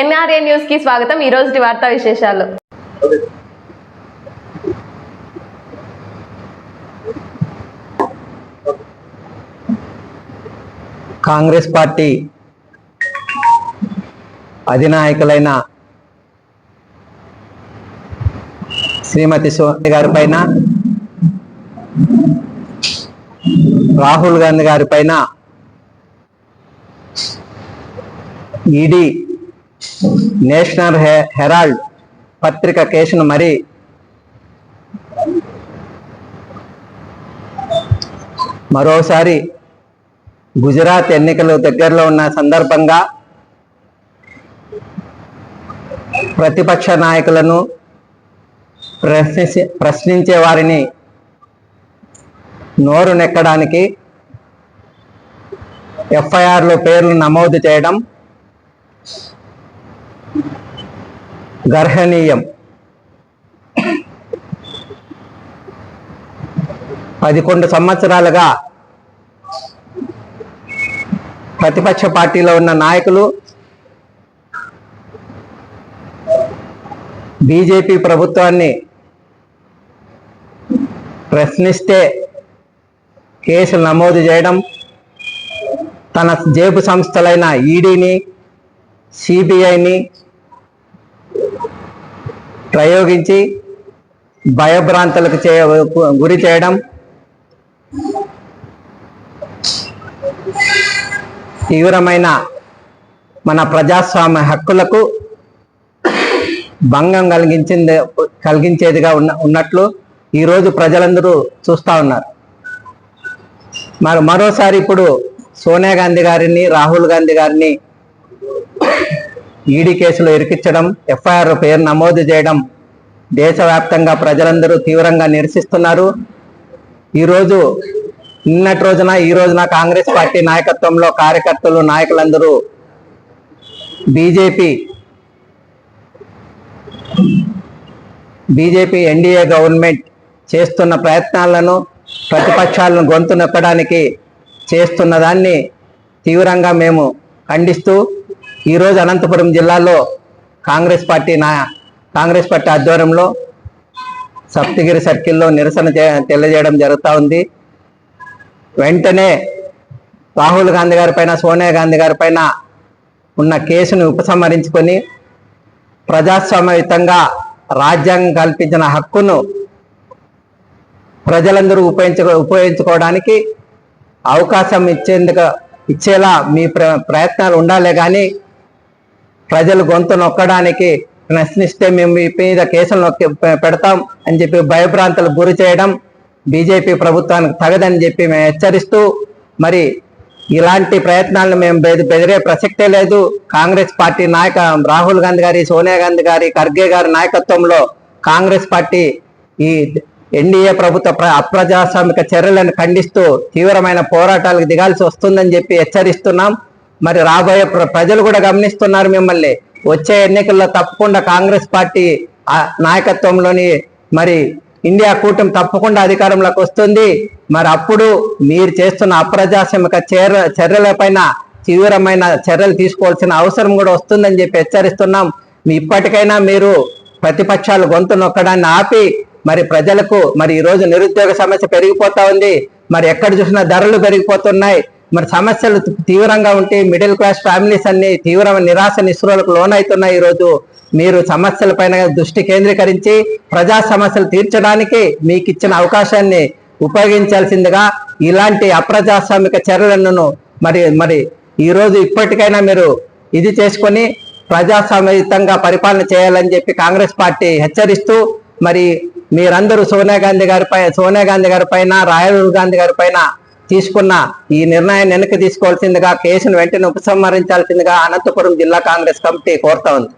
NRA న్యూస్కి స్వాగతం. ఈ రోజు వార్తా విశేషాలు. కాంగ్రెస్ పార్టీ అధినాయకులైన శ్రీమతి సోనియా గారి పైన రాహుల్ గాంధీ గారి పైన ఈడీ నేషనల్ హె హెరాల్డ్ పత్రిక కేసును మరి మరోసారి గుజరాత్ ఎన్నికలు దగ్గరలో ఉన్న సందర్భంగా ప్రతిపక్ష నాయకులను ప్రశ్నించే ప్రశ్నించే వారిని నోరు నెక్కడానికి ఎఫ్ఐఆర్లో పేర్లు నమోదు చేయడం గర్హనీయం పదకొండు సంవత్సరాలుగా ప్రతిపక్ష పార్టీలో ఉన్న నాయకులు బీజేపీ ప్రభుత్వాన్ని ప్రశ్నిస్తే కేసులు నమోదు చేయడం తన జేబు సంస్థలైన ఈడీని సిబిఐని ప్రయోగించి భయభ్రాంతులకు చే గురి చేయడం. తీవ్రమైన మన ప్రజాస్వామ్య హక్కులకు భంగం కలిగించింది కలిగించేదిగా ఉన్న ఉన్నట్లు ఈరోజు ప్రజలందరూ చూస్తూ ఉన్నారు. మరి మరోసారి ఇప్పుడు సోనియా గాంధీ గారిని రాహుల్ గాంధీ గారిని ఈడీ కేసులు ఇరికించడం ఎఫ్ఐఆర్ పేరు నమోదు చేయడం దేశవ్యాప్తంగా ప్రజలందరూ తీవ్రంగా నిరసిస్తున్నారు. ఈరోజు నిన్నటి రోజున ఈ రోజున కాంగ్రెస్ పార్టీ నాయకత్వంలో కార్యకర్తలు నాయకులందరూ బీజేపీ బీజేపీ ఎన్డీఏ గవర్నమెంట్ చేస్తున్న ప్రయత్నాలను ప్రతిపక్షాలను గొంతు నొక్కడానికి చేస్తున్న దాన్ని తీవ్రంగా మేము ఖండిస్తూ ఈరోజు అనంతపురం జిల్లాలో కాంగ్రెస్ పార్టీ నా కాంగ్రెస్ పార్టీ ఆధ్వర్యంలో సప్తగిరి సర్కిల్లో నిరసన తెలియజేయడం జరుగుతూ ఉంది. వెంటనే రాహుల్ గాంధీ గారి పైన సోనియా గాంధీ గారి పైన ఉన్న కేసును ఉపసంహరించుకొని ప్రజాస్వామ్యయుతంగా రాజ్యాంగం కల్పించిన హక్కును ప్రజలందరూ ఉపయోగించు ఉపయోగించుకోవడానికి అవకాశం ఇచ్చేందుకు ఇచ్చేలా మీ ప్ర ప్రయత్నాలు ఉండాలే కానీ ప్రజలు గొంతు నొక్కడానికి ప్రశ్నిస్తే మేము మీ మీద కేసులు నొక్కి పెడతాం అని చెప్పి భయభ్రాంతలు గురి చేయడం బీజేపీ ప్రభుత్వానికి తగదని చెప్పి మేము హెచ్చరిస్తూ మరి ఇలాంటి ప్రయత్నాలను మేము బెద బెదిరే ప్రసక్తే లేదు. కాంగ్రెస్ పార్టీ నాయక రాహుల్ గాంధీ గారి సోనియా గాంధీ గారి ఖర్గే గారి నాయకత్వంలో కాంగ్రెస్ పార్టీ ఈ ఎన్డీఏ ప్రభుత్వ ప్ర- అప్రజాస్వామిక చర్యలను ఖండిస్తూ తీవ్రమైన పోరాటాలకు దిగాల్సి వస్తుందని చెప్పి హెచ్చరిస్తున్నాం. మరి రాబోయే ప్ర- ప్రజలు కూడా గమనిస్తున్నారు మిమ్మల్ని. వచ్చే ఎన్నికల్లో తప్పకుండా కాంగ్రెస్ పార్టీ ఆ నాయకత్వంలోని మరి ఇండియా కూటమి తప్పకుండా అధికారంలోకి వస్తుంది. మరి అప్పుడు మీరు చేస్తున్న అప్రజాస్వామిక చర్య చర్యలపైన తీవ్రమైన చర్యలు తీసుకోవాల్సిన అవసరం కూడా వస్తుందని చెప్పి హెచ్చరిస్తున్నాం. మీ ఇప్పటికైనా మీరు ప్రతిపక్షాలు గొంతు నొక్కడాన్ని ఆపి మరి ప్రజలకు మరి ఈరోజు నిరుద్యోగ సమస్య పెరిగిపోతా ఉంది. మరి ఎక్కడ చూసినా ధరలు పెరిగిపోతున్నాయి. మరి సమస్యలు తీవ్రంగా ఉంటే మిడిల్ క్లాస్ ఫ్యామిలీస్ అన్ని తీవ్రమైన నిరాశ నిస్పృహలకు లోనవుతున్నాయి ఈ రోజు మీరు సమస్యల పైన దృష్టి కేంద్రీకరించి ప్రజా సమస్యలు తీర్చడానికి మీకు ఇచ్చిన అవకాశాన్ని ఉపయోగించాల్సిందిగా ఇలాంటి అప్రజాస్వామిక చర్యలను మరి మరి ఈరోజు ఇప్పటికైనా మీరు ఇది చేసుకొని ప్రజాస్వామ్యయుతంగా పరిపాలన చేయాలని చెప్పి కాంగ్రెస్ పార్టీ హెచ్చరిస్తూ మరి మీరందరూ సోనియా గాంధీ గారిపై సోనియా గాంధీ గారి పైన రాహుల్ గాంధీ గారి పైన తీసుకున్న ఈ నిర్ణయాన్ని వెనక్కి తీసుకోవాల్సిందిగా కేసును వెంటనే ఉపసంహరించాల్సిందిగా అనంతపురం జిల్లా కాంగ్రెస్ కమిటీ కోరుతా ఉంది.